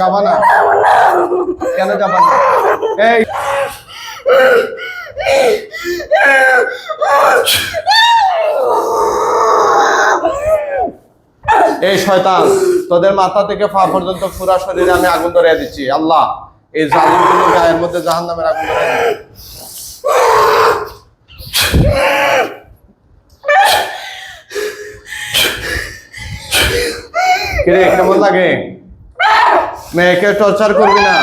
যাবা না। কেন যাবা না? এই। এই শয়তান, তোদের মাথা থেকে পা পর্যন্ত পুরা শরীরে আমি আগুন ধরে দিচ্ছি। আল্লাহ, এই জালিমগুলো গায়ের মধ্যে জাহান নামের আগুন ধরে কেমন লাগে? মেয়েকে টর্চার করবি না?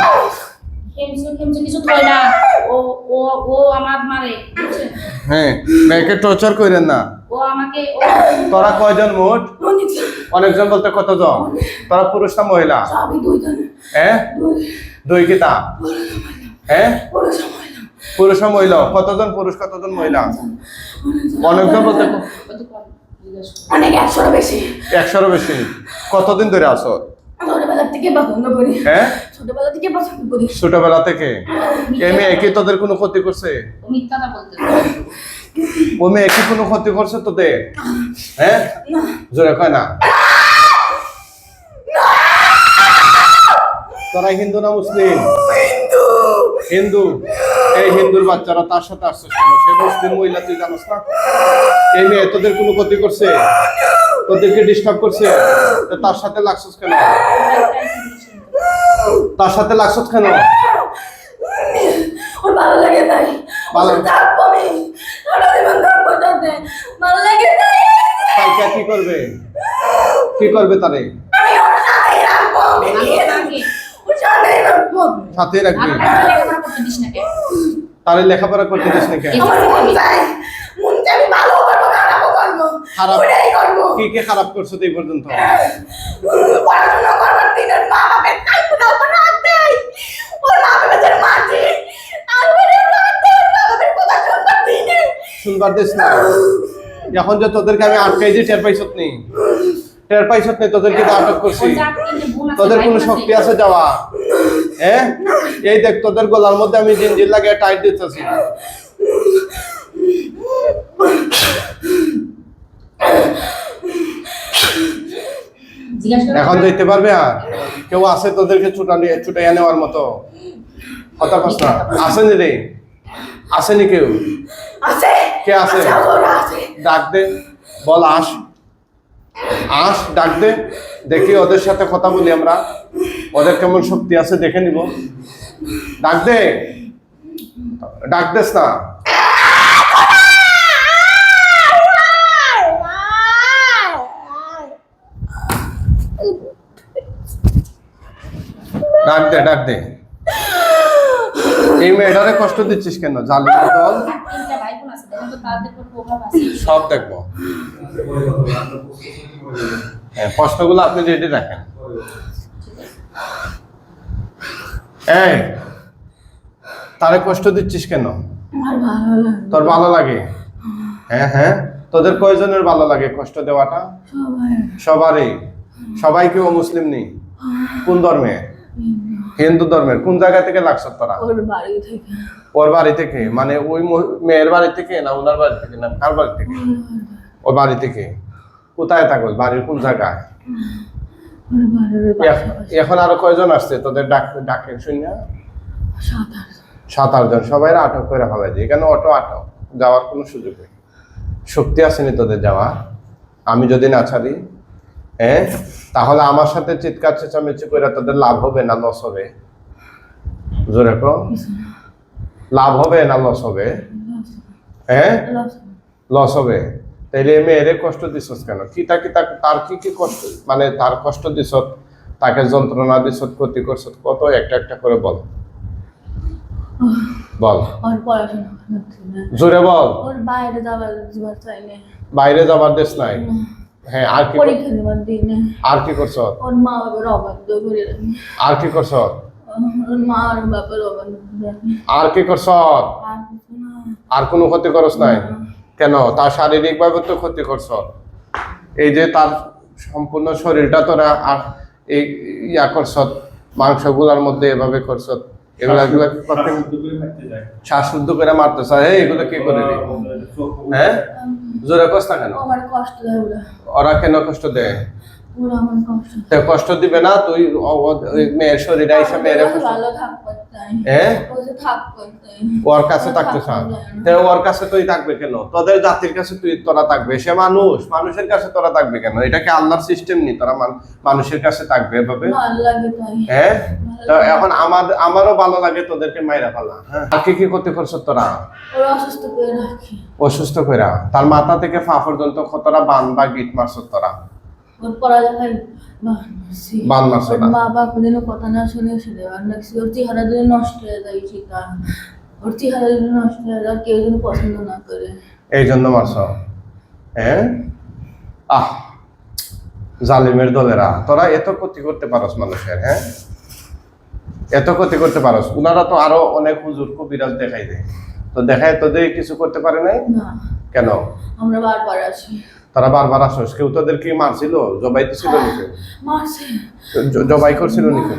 হ্যাঁ মেয়েকে টর্চার করেন না। ও আমাকে ও তোরা কয়জন মোট? অনেকজন বলতে কতজন? তোরা পুরুষ না মহিলা? হ্যাঁ দুই দুই কিতা হ্যাঁ না মহিলা। কতজন পুরুষ কতজন মহিলা? অনেকজন বলতে। অনেক একশোর বেশি। একশোরও বেশি। কতদিন ধরে আসো ছোটবেলা থেকে পছন্দ করি। হ্যাঁ? ছোটবেলা থেকে পছন্দ করি। ছোটবেলা থেকে? এই মেয়ে কি তোদের কোনো ক্ষতি করছে? মিথ্যাটা বলতে ও মেয়ে কি কোনো ক্ষতি করছে তোদের? হ্যাঁ? জোরে কয় না। তোরা হিন্দু না মুসলিম? হিন্দু। এই হিন্দুর বাচ্চারা তার সাথে আসছে সে মুসলিম মহিলা তুই জানোস না? এই মেয়ে তোদের কোনো ক্ষতি করছে? তোদেরকে ডিস্টার্ব করছে তো তার সাথে লাগছস কেন? তার সাথে লাগছস কেন? ওর ভালো লাগে তাই ভালো- থাকব আমি। সারা জীবন থাকব তাতে ভালো লাগে তাই কালকে কি করবে? কি করবে তারে? আমি ওর সাথেই রাখব আমি নিয়ে আমাকে ওর সাথেই রাখব। সাথে রাখবি তারে লেখাপড়া করতে দিস নাকি আমার মন চাই মন চাই আমি ভালো করব খারাপও করব খারাপ। কি কি খারাপ করছ তো এই পর্যন্ত? পড়াশোনা করবার দিনের মা বাপের কাজ দেয় ওর মা বাপের মাটি আর ওর ওর মা বাপের কথা শুনবার দিনে। শুনবার দিস না। এখন যে তোদেরকে আমি আটকাই যে টের পাইছত নি টের পাইছত নি তোদেরকে তো আটক করছি। তোদের কোনো শক্তি আছে যাওয়া? হ্যাঁ এই দেখ তোদের গলার মধ্যে আমি জিনজির লাগে টাইট দিতেছি। এখন যেতে পারবে আর? কেউ আছে তোদেরকে ছুটানি ছুটাইয়া নেওয়ার মতো। কথা না। আসেনি রে। আসেনি কেউ। আছে? কে আছে? আছে। ডাক দে। বল আস। আস ডাক দে। দেখি ওদের সাথে কথা বলি আমরা। ওদের কেমন শক্তি আছে দেখে নিব। ডাক দে। ডাক দেস না। ডাক দে ডাক দে। এই মেয়েটারে কষ্ট দিচ্ছিস কেন? জালি আছে। সব দেখব। হ্যাঁ প্রশ্নগুলো আপনি রেডি রাখেন। এই তারে কষ্ট দিচ্ছিস কেন? তোর ভালো লাগে? হ্যাঁ হ্যাঁ। তোদের কয়জনের ভালো লাগে কষ্ট দেওয়াটা? সবারই। সবাই কেউ মুসলিম নেই? কোন ধর্মে? হিন্দু ধর্মের কোন জায়গা থেকে লাগছ তোরা? ওর বাড়ি থেকে। ওর বাড়ি থেকে? মানে ওই মেয়ের বাড়ি থেকে না ওনার বাড়ি থেকে না কার বাড়ি থেকে? ওর বাড়ি থেকে। কোথায় থাকো? বাড়ির কোন জায়গায়? এখন আরও কয়জন আসছে তোদের ডাক ডাকে শুনে সাঁতার সাত আটজন সবাই আটক করে হবে যে এখানে অটো আটক। যাওয়ার কোনো সুযোগ নেই। শক্তি আসেনি তোদের যাওয়া আমি যদি না ছাড়ি হ্যাঁ তাহলে আমার সাথে চিৎকার চেঁচামেচি করে তাদের লাভ হবে না লস হবে? জোরে কো লাভ হবে না লস হবে? হ্যাঁ লস হবে। তাইলে মেয়েরে কষ্ট দিছস কেন? কি কিতা তার কি কি কষ্ট? মানে তার কষ্ট দিছ তাকে যন্ত্রণা দিছ ক্ষতি করছ কত একটা একটা করে বল। বল। জোরে বল। যাবার বাইরে যাবার দেশ নাই। হ্যাঁ আর কি পরীক্ষা দেবার দিনে। আর কি করছ? ওর মা বাবার অবাধ্য করে আর কি করছ? ওর মা আর বাবার অবাধ্য আর কি করছ? আর কোনো ক্ষতি করস নাই? কেন? তার শারীরিক ভাবে তো ক্ষতি করছ। এই যে তার সম্পূর্ণ শরীরটা তোরা আর এই ইয়া করছ মাংসগুলার মধ্যে এভাবে করছ এগুলা শ্বাসরুদ্ধ করে মারতেছ এই এগুলো কি করে হ্যাঁ? জোরে কষ্ট না কেন? আমার কষ্ট দেয় ওরা কেন কষ্ট দেয়? কষ্ট তা কষ্ট দিবে না তুই মেয়ের শরীরে এসে মেয়ের হ্যাঁ ওর কাছে থাকতে চান তা ওর কাছে তুই থাকবে কেন? তোদের জাতির কাছে তুই তোরা থাকবে। সে মানুষ মানুষের কাছে তোরা থাকবে কেন? এটা কি আল্লাহর সিস্টেম নি? তোরা মানুষের কাছে থাকবে এভাবে? হ্যাঁ? তো এখন আমার আমারও ভালো লাগে তোদেরকে মাইরা ফেলা। হ্যাঁ? আর কি কি করতে করছ তোরা? অসুস্থ করে রাখি। অসুস্থ কইরা। তার মাথা থেকে পা পর্যন্ত কতটা বান বা গিট মারছো তোরা? ওর মা কথা না শুনে ওর চেহারা নষ্ট হয়ে যায় সেটা। ওর চেহারা যদি নষ্ট হয়ে যায় কেউ যেন পছন্দ না করে। এই জন্য মারছো। হ্যাঁ আহ জালিমের দলেরা। তোরা এত ক্ষতি করতে পারস মানুষের হ্যাঁ? এত ক্ষতি করতে পারস। উনারা তো আরও অনেক হুজুর কবিরাজ দেখাই দেয়। তো দেখায় তোদের কিছু করতে পারে নাই? না। কেন? আমরা বারবার আসি তারা বারবার আসস কেউ তোদের কি মারছিল? জবাই ছিল নাকি? জবাই করছিল নাকি?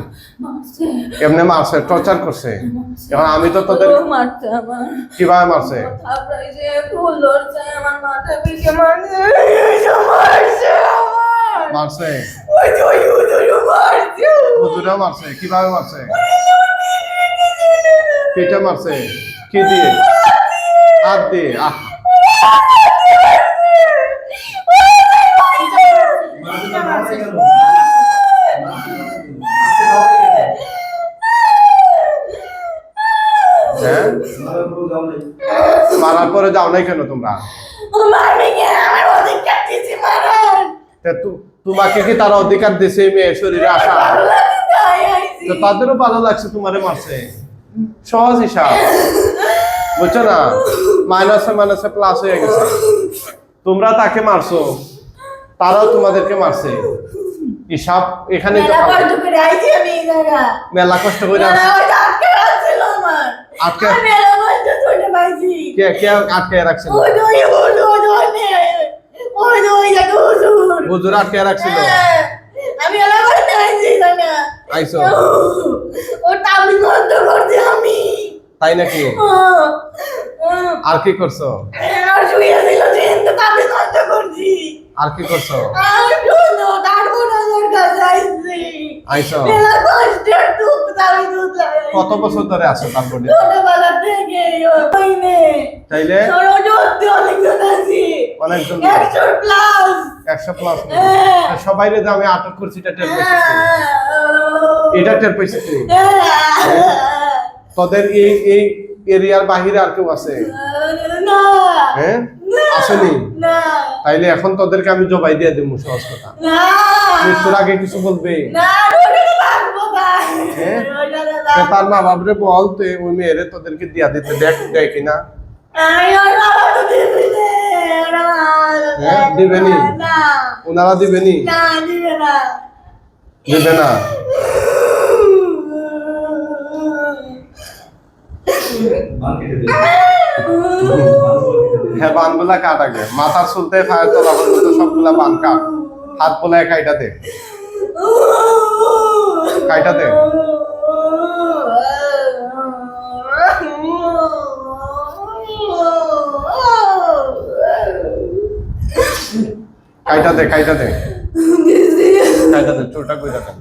এমনি মারছে? টর্চার করছে? এখন আমি তো তোদের কীভাবে মারছে? মারছে। হুজুরা মারছে কীভাবে মারছে? পেটে মারছে। কি দিয়ে? হাত দিয়ে। আহ হ্যাঁ মারার পরে যাও নাই কেন তোমরা? তোমাকে কি তারা অধিকার দিছে মেয়ের শরীরে আসা? তো তাদেরও ভালো লাগছে তোমারে মারছে। সহজ হিসাব। বুঝছ না? মাইনাসে মাইনাসে প্লাস হয়ে গেছে। তোমরা তাকে মারছো। তারাও তোমাদেরকে মারছে। এখানে মেলা কষ্ট করে আটকে আটকে- আটকে রাখছিল? হুজুর, রাখছিল? হ্যাঁ, আমি আইছি ও টাবি বন্ধ করছি আমি। তাই নাকি? আর কি করছ? আর শুয়ে ছিল কিন্তু টাবি বন্ধ করছি। আর কি করছ? তারপর কত বছর ধরে আছো তার বডি ছোটবেলা থেকে ওই মেয়ে চাইলে ষড়যন্ত্র অনেকজন একশো প্লাস হ্যাঁ। সবাই যে আমি আটক করছি এটা টের পেয়েছি এটা টের পেয়েছি তোদের এই এই এরিয়ার বাহিরে আর কেউ আছে? হ্যাঁ? আসেনি? না। তাইলে এখন তোদেরকে আমি জবাই দিয়ে দেবো সহজ কথা। মৃত্যুর আগে কিছু বলবে? হ্যাঁ? তার মা বাপরে বল তুই ওই মেয়েরে তোদেরকে দিয়া দিতে। দেখ দেয় কিনা। আমি ওর বাবা তো দিবে না, ওর বাবা তো হ্যাঁ? ওনারা দিবেনি দিবে না। হ্যাঁ বানগুলা কাট আগে। মাথার চুলতে ফায়ার তোলা পর্যন্ত সবগুলা বান কাট। হাত পোলা কাইটা দে কাইটা দে কাইটা দে কাইটা দে কাইটা দে চোরটা কইটা দে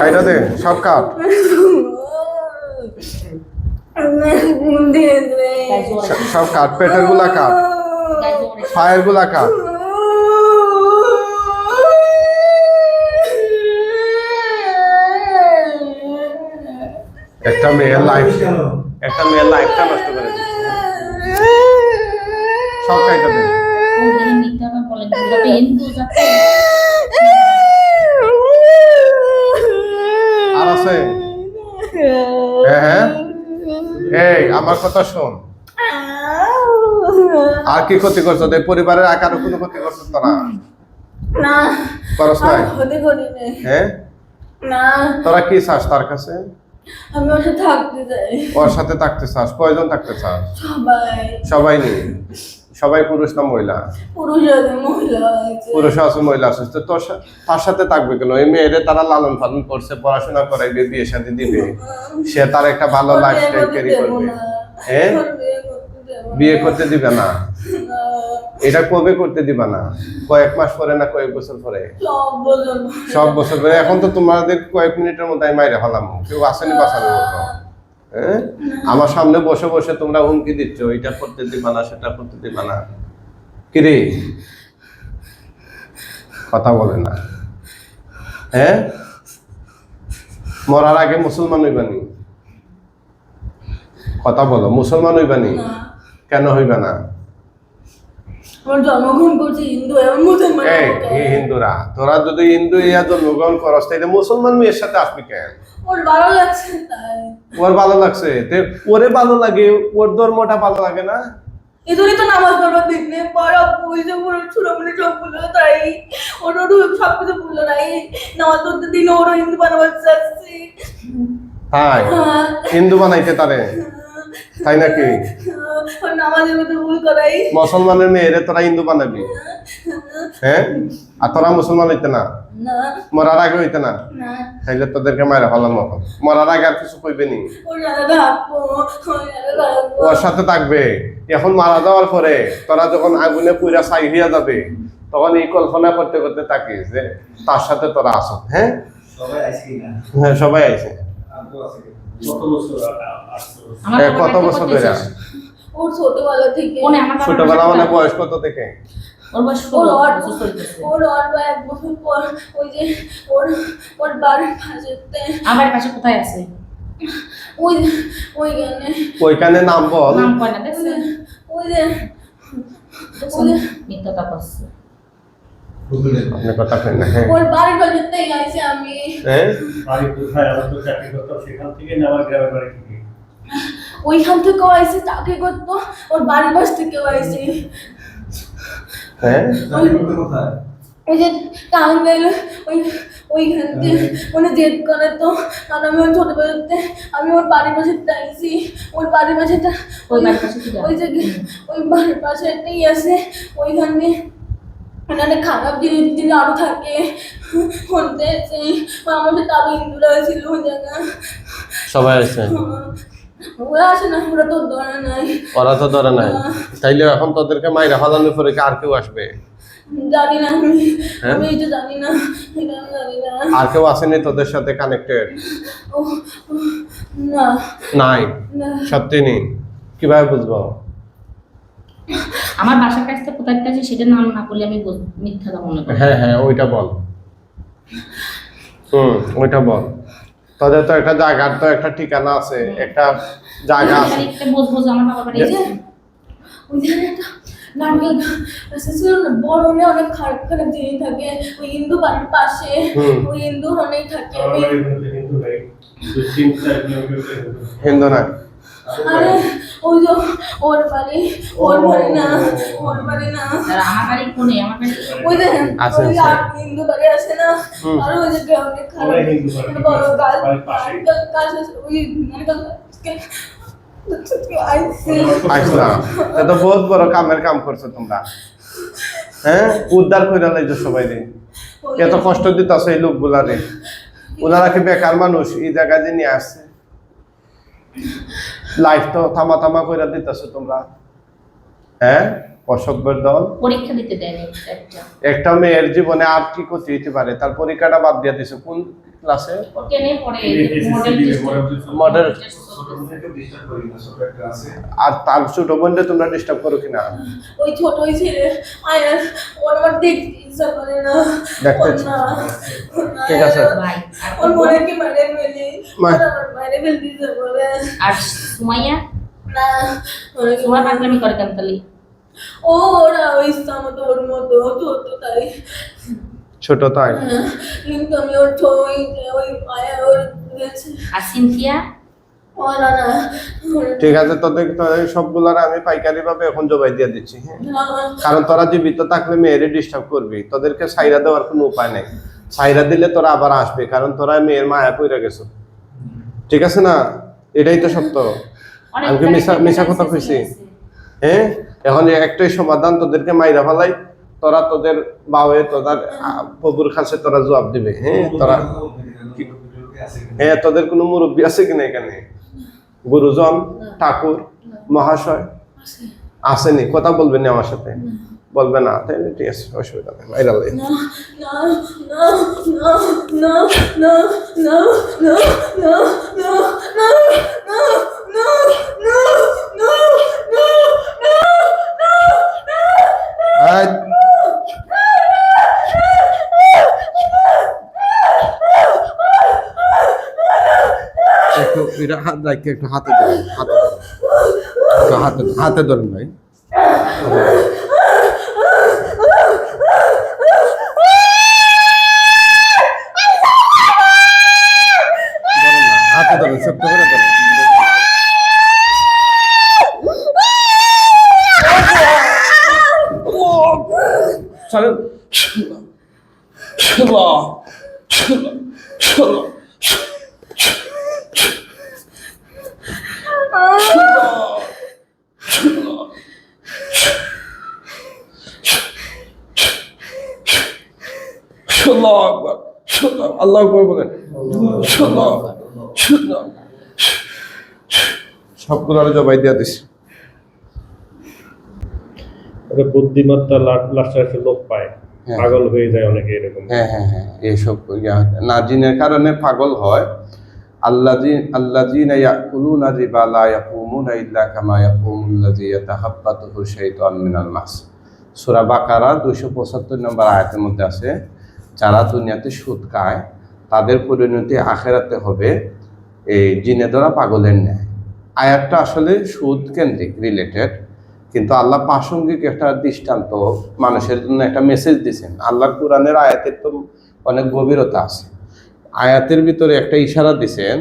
কাইটা দে সব কাট। সব কাট পেটেরগুলা কাট ফায়ারগুলা কাট একটা মেয়ের লাইফ একটা মেয়ের লাইফটা নষ্ট করে দিচ্ছে সব কাইটা আর আছে? আমার কথা শোন। আর কি ক্ষতি করছ? এই পরিবারের আকারও কোনো ক্ষতি করছ তোরা না? করি হ্যাঁ না। তোরা কি চাস তার কাছে? আমি ওর সাথে থাকতে চাই। ওর সাথে থাকতে চাস? কয়জন থাকতে চাস? সবাই। সবাই নেই? সবাই পুরুষ না মহিলা? পুরুষ আছে মহিলা আছে। পুরুষ আছে মহিলা আছে। তো তোর সাথে থাকবে কেন? এই মেয়েরে তারা লালন পালন করছে পড়াশোনা করাইবে বিয়ে শাদী দিবে। সে তার একটা ভালো ওর লাইফ স্টাইল ক্যারি করবে। হ্যাঁ বিয়ে করতে দেবো না। এটা কবে করতে দিবা না? কয়েক মাস পরে না কয়েক বছর পরে? সব বছর পরে। এখন তো তোমাদের কয়েক মিনিটের মধ্যে আমি মাইরে ফেলাম। কেউ আসেনি বাঁচানোর মতো। হ্যাঁ আমার সামনে বসে বসে তোমরা হুমকি দিচ্ছ। এটা করতে দিবা না সেটা করতে দিবা না। কিরে? কথা বলে না। হ্যাঁ মরার আগে মুসলমান হইবানি কথা বলো মুসলমান হইবানি না। কেন হইবা না? হিন্দুরা তোরা যদি হিন্দু ইয়া জন্মগ্রহণ করস তাইলে মুসলমান মেয়ের সাথে আসবি কেন? ওর ভালো লাগছে ওর ভালো লাগছে? তে ওরে ভালো লাগে ওর ধর্মটা ভালো লাগে না? এজন্যই তো নামাজ পড়বার দেখলে পড়া পয়সা পুরো ছোটো সব বলল তাই। ওর ওর সব কিছু নামাজ পড়তে দিন ওরও হিন্দু বানাবার চাচ্ছি হাই হিন্দু বানাইতে তারে? তাই নাকি? মুসলমানের মেয়েরে তোরা হিন্দু বানাবি। হ্যাঁ আর তোরা মুসলমান হইতে না? মরার আগে হইতে না? না। তাইলে তোদেরকে মায়ের ভালো মতো মরার আগে আর কিছু কইবে নি? ওর সাথে থাকবে এখন মারা যাওয়ার পরে তোরা যখন আগুনে পুরা ছাই হইয়া যাবে তখন এই কল্পনা করতে করতে থাকিস যে তার সাথে তোরা আসো। হ্যাঁ সবাই আইসি না হ্যাঁ সবাই আছে। কত বছর। ধরে? ওর ছোটবেলা থেকে। ছোটবেলা মানে বয়স কত থেকে? ওর বয়স ওর এক বছর পর ওই যে ওর ওর বাড়ির পাশেতে আমার পাশে কোথায় আছে? ওই ওই গানে ওইখানে নাম বল। নাম কয় না দেখছেন ওই যে মিথ্যা করছে আপনি কথা কেন না হ্যাঁ। ওর বাড়ির পাশেতেই গাইছি আমি। হ্যাঁ? বাড়ি কোথায়? আমরা তো চাকরি করতাম সেখান থেকে আমার গ্রামের বাড়ি থেকে। ওইখান থেকেও আইসি চাকরি করতো ওর বাড়ির পাশ থেকেও আইসি। হ্যাঁ? কোথায়? ওই যে টাঙ্গাইল ওই ওইখান থেকে মানে জেদ করে তো কারণ আমি ওর ছোটবেলাতে আমি ওর বাড়ির পাশে আইসি ওর বাড়ির পাশেটা ওই পাশে ওই যে ওই বাড়ির পাশে একটাই আছে ওইখানে। ওখানে খারাপ জিনিস দিলে আরও থাকে। আমার সাথে আরও হিন্দুরা ছিল ওই জায়গায়। সবাই আছে ওরা আসে না ওরা তো ধরে নাই। ওরা তো ধরে নাই। তাইলে এখন তোদেরকে মাইরা ফালানোর পরে আর কেউ আসবে? জানি না আমি। হ্যাঁ? আমি এটা জানি না। এটা আমি জানি না। আর কেউ আসেনি তোদের সাথে কানেক্টেড না। নাই? সত্যি নেই? কীভাবে বুঝব? আমার বাসার কাছ থেকে কোথায় আছে সেটা নাম না করলে আমি মিথ্যা কথা মনে করি। হ্যাঁ হ্যাঁ ওইটা বল। হুম ওইটা বল। তোদের তো একটা জায়গার তো একটা ঠিকানা আছে একটা জায়গা আছে। একটা বুঝব যে আমার বাবার বাড়ি যে ওই যে একটা নারকেল গাছ ছিল না? বড় হলে অনেক খারাপ খারাপ জিনিস থাকে। ওই হিন্দু বাড়ির পাশে। ওই হিন্দু অনেক থাকে। না ওই যে ওর বাড়ি ওর বাড়ি না ওর বাড়ি না। আমার বাড়ি কোনে আমার বাড়ি ওই যে ওই হিন্দু বাড়ি আছে না আর ওই যে গ্রাউন্ডে খারাপ। ওরাই হিন্দু বাড়ি। একটা বড় গাছ বাড়ির পাশে। নারকেল গাছ ওই নারকেল আসলাম তা তো বহুত বড় কামের কাম করছ তোমরা। হ্যাঁ? উদ্ধার করে লাইছো সবাই রে এত কষ্ট দিতেছে এই লোকগুলা রে ওনারা কি বেকার মানুষ? এই জায়গায় যে নিয়ে আসছে। লাইফ তো থামা থামা করে দিতেছো তোমরা। হ্যাঁ? অসভ্যের দল। পরীক্ষা দিতে দেয়নি একটা। একটা মেয়ের জীবনে আর কি ক্ষতি হইতে পারে? তার পরীক্ষাটা বাদ দিয়ে দিছে। কোন ক্লাসে মডেল আর তার ছোট বোনটা তোমরা ডিস্টার্ব করো কিনা? ওই ছোট ওই ছেলে আয়ার ওর আমার দেখতে ইচ্ছা করে না। দেখতে ঠিক আছে। ওর মনে কি ফেলি? ফেলতে ইচ্ছা করে আর সুমাইয়া? না ওরে কি সুমাই পাগলামি করে কেন তাহলে? ও ওরা ওই ইচ্ছা মতো ওর মতো ছোট তাই। ছোট তাই? কিন্তু আমি ওর ওই ওই ওর আর সিনথিয়া? ওরা না ওর- ঠিক আছে তোদের তোদের সবগুলার আমি পাইকারি ভাবে এখন জবাই দিয়ে দিচ্ছি হ্যাঁ? কারণ তোরা জীবিত থাকলে মেয়েরে ডিস্টার্ব করবি। তোদেরকে সাইরা দেওয়ার কোনো উপায় নেই। সাইরা দিলে তোরা আবার আসবে কারণ তোরা মেয়ের মায়া পইরা গেছো। ঠিক আছে না? এটাই তো সত্য। আমি মিশা- মিশা কথা কইছি? হ্যাঁ? এখন একটাই সমাধান তোদেরকে মাইরা ফেলাই। তোরা তোদের বাবে তোদের প্রভুর কাছে তোরা জবাব দিবে হ্যাঁ তোরা হ্যাঁ তোদের কোনো মুরব্বী আছে কিনা এখানে গুরুজন ঠাকুর মহাশয় আসেনি কথা বলবেন না আমার সাথে বলবে না তাহলে ঠিক আছে অসুবিধা নেই মাইরা লই। No, no, no, no, no, no, no, no, no, no, no, no, no, no, no, no, এই, একটু হাত হাতে ধরেন হাতে ধরেন ভাই। আল্লাহ বলেন। সবগুলো আরও জবাই দিয়ে বুদ্ধিমত্তা লোক পায়। হ্যাঁ। পাগল হয়ে যায় অনেকে এরকম। হ্যাঁ হ্যাঁ হ্যাঁ এইসব নাজিনের কারণে পাগল হয়। الذين الذين يأكلون الربا নম্বর আয়াতের মধ্যে আছে যারা দুনিয়াতে সুদ খায়, তাদের পরিণতি আখেরাতে হবে এই জিনে ধরা পাগলের ন্যায়। আয়াতটা আসলে সুদ কেন্দ্রিক রিলেটেড কিন্তু আল্লাহ প্রাসঙ্গিক একটা দৃষ্টান্ত মানুষের জন্য একটা মেসেজ দিয়েছেন আল্লাহ কোরআনের আয়াতের তো অনেক গভীরতা আছে। আয়াতের ভিতরে একটা ইশারা দিছেন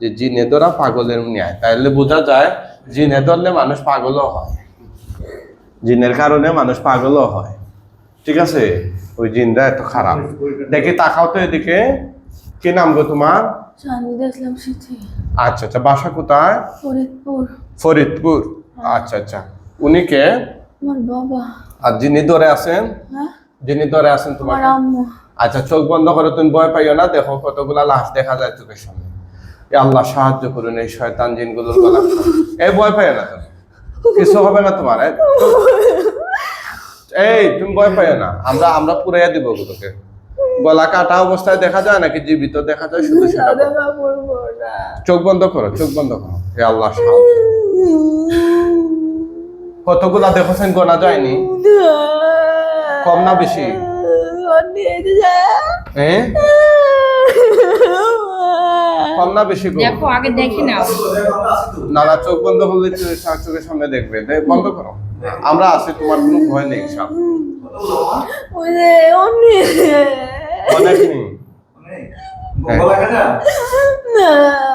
যে জিনে ধরা পাগলের ন্যায়। তাহলে বোঝা যায় জিনে ধরলে মানুষ পাগলও হয়। জিনের কারণে মানুষ পাগলও হয়। ঠিক আছে? ওই জিনরা এত খারাপ। দেখি তাকাও তো এদিকে। কি নাম গো তোমার? আচ্ছা আচ্ছা বাসা কোথায়? ফরিদপুর। ফরিদপুর। আচ্ছা আচ্ছা। উনি কে? আমার বাবা। আর যিনি ধরে আছেন? হ্যাঁ? যিনি ধরে আছেন তোমার আম্মু। আচ্ছা চোখ বন্ধ করে তুমি ভয় পাইও না। দেখো কতগুলা লাশ দেখা যায় চোখের সামনে। এ আল্লাহ সাহায্য করুন এই শয়তান জিনগুলোর গলা। এই ভয় পাইও না তুমি? কিছু হবে না তোমার এই, তুমি ভয় পাইও না। আমরা আমরা পুরাইয়া দিব ওগুলোকে। গলা কাটা অবস্থায় দেখা যায় নাকি? জীবিত দেখা যায় শুধু সেটা চোখ বন্ধ করো চোখ বন্ধ করো। হে আল্লাহ কতগুলা দেখেছেন গোনা যায়নি? কম না বেশি? হ্যাঁ কম না বেশি দেখো আগে দেখি না না চোখ বন্ধ করলে চো- চোখের সামনে দেখবে। বন্ধ করো। আমরা আছি তোমার কোনো ভয় নেই সব অনেক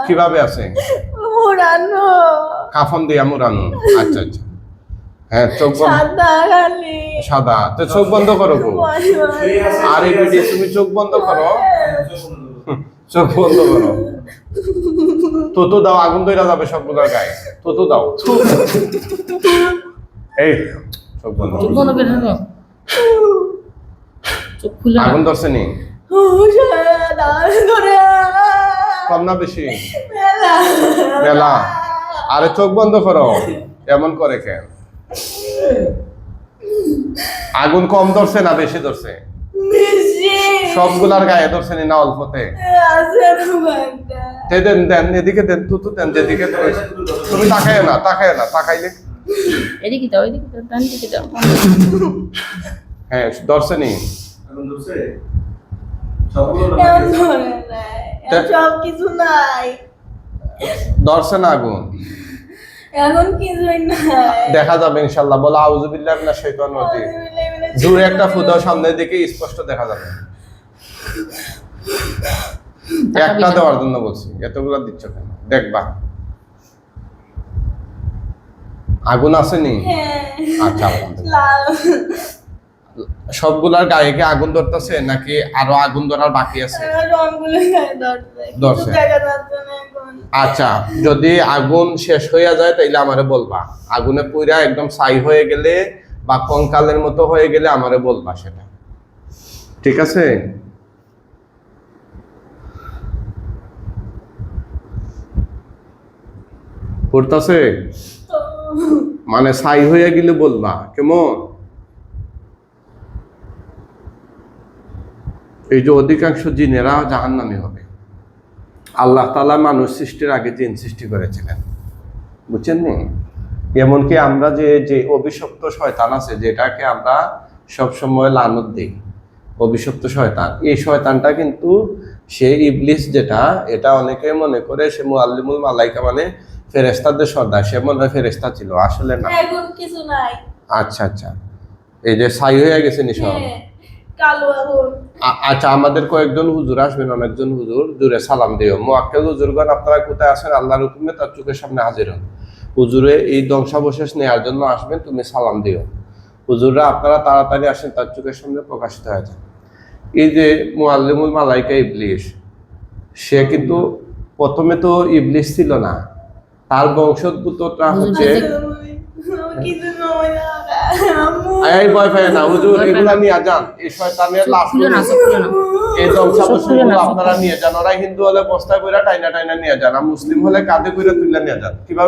কীভাবে আছে? কাফন দিয়া মুরানো আচ্ছা আচ্ছা। হ্যাঁ চোখ বন্ধ। সাদা তো চোখ বন্ধ করো গো আর এই ভিডিও তুমি চোখ বন্ধ করো। চোখ বন্ধ করো। তো তো দাও আগুন দইরা যাবে সবগুলোর গায়ে। তো তো দাও। এই চোখ বন্ধ চোখ বন্ধ করে থাকো চোখ খুলে আগুন ধরছে নি? কম না বেশি। মেলা। আরে চোখ বন্ধ করো। এমন করে কেন? আগুন কম ধরছে না বেশি ধরছে? সবগুলার গায়ে ধরছে নি না অল্পতে? দেন দেন এদিকে দেন তুতু দেন যেদিকে। তুমি তাকায় না তাকায় না তাকাইলে এদিকে দাও এদিকে দাও ডান দিকে দাও হ্যাঁ ধরছে? নি সব কিছু নাই। ধরছে না আগুন এখন কিছুই নাই। দেখা যাবে ইনশাল্লাহ। বলো আউজুবিল্লাহ মিনাশ শাইতানির রাজিম। দূরে একটা ফুদাও সামনের দিকে স্পষ্ট দেখা যাবে। একটা দেওয়ার জন্য বলছি। এতগুলো দিচ্ছ কেন? দেখবা। আগুন আসেনি? হ্যাঁ। আচ্ছা সবগুলার গায়ে কি আগুন ধরতেছে নাকি আরও আগুন ধরার বাকি আছে? ধরছে। ধরছে। আচ্ছা যদি আগুন শেষ হয়ে যায় তাইলে আমারে বলবা। আগুনে পুরা একদম ছাই হয়ে গেলে বা কঙ্কালের মতো হয়ে গেলে আমারে বলবা সেটা। ঠিক আছে? তো মানে সাই হয়ে গেলে বলবা কেমন? এই যে অধিকাংশ জিনেরা জাহান্নামি হবে। আল্লাহ তালা মানুষ সৃষ্টির আগে জিন সৃষ্টি করেছিলেন। বুঝছেন নি? এমনকি আমরা যে যে অভিশপ্ত শয়তান আছে, যেটাকে আমরা সবসময় লানত দিই, অভিশপ্ত শয়তান। এই শয়তানটা কিন্তু সে ইবলিস যেটা, এটা অনেকে মনে করে সে মুআল্লিমুল মালাইকা মানে ফেরেস্তাদের সর্দার সে মনে হয় ফেরেস্তা ছিল আসলে না। এখন কিছু নাই। আচ্ছা আচ্ছা। এই যে সাই হয়ে গেছে নিশা হ্যাঁ কালো এখন আ- আচ্ছা আমাদের কয়েকজন হুজুর আসবেন অনেকজন হুজুর দূরে সালাম দিও। মোয়াক্কেল হুজুরগণ আপনারা কোথায় আছেন? আল্লাহর হুকুমে তার চোখের সামনে হাজির হন। হুজুরে এই ধ্বংসাবশেষ নেওয়ার জন্য আসবেন তুমি সালাম দিও। হুজুররা আপনারা তাড়াতাড়ি আসেন তার চোখের সামনে প্রকাশিত হয়ে যান এই যে মুআল্লিমুল মালাইকা ইবলিশ সে কিন্তু প্রথমে তো ইবলিশ ছিল না। তার বংশোদ্ভূতটা হচ্ছে কিছু নয় না আম্মু। এই ভয় না হুজুর এগুলা নিয়ে যান। এই শয়তানের লাশ খুলে না চোখ খুলে না এই ধ্বংসাবশেষগুলো আপনারা নিয়ে যান। ওরা হিন্দু হলে বস্তায় করে টাইনা টাইনা নিয়ে যান আর মুসলিম হলে কাঁধে করে তুলে নিয়ে যান। কীভাবে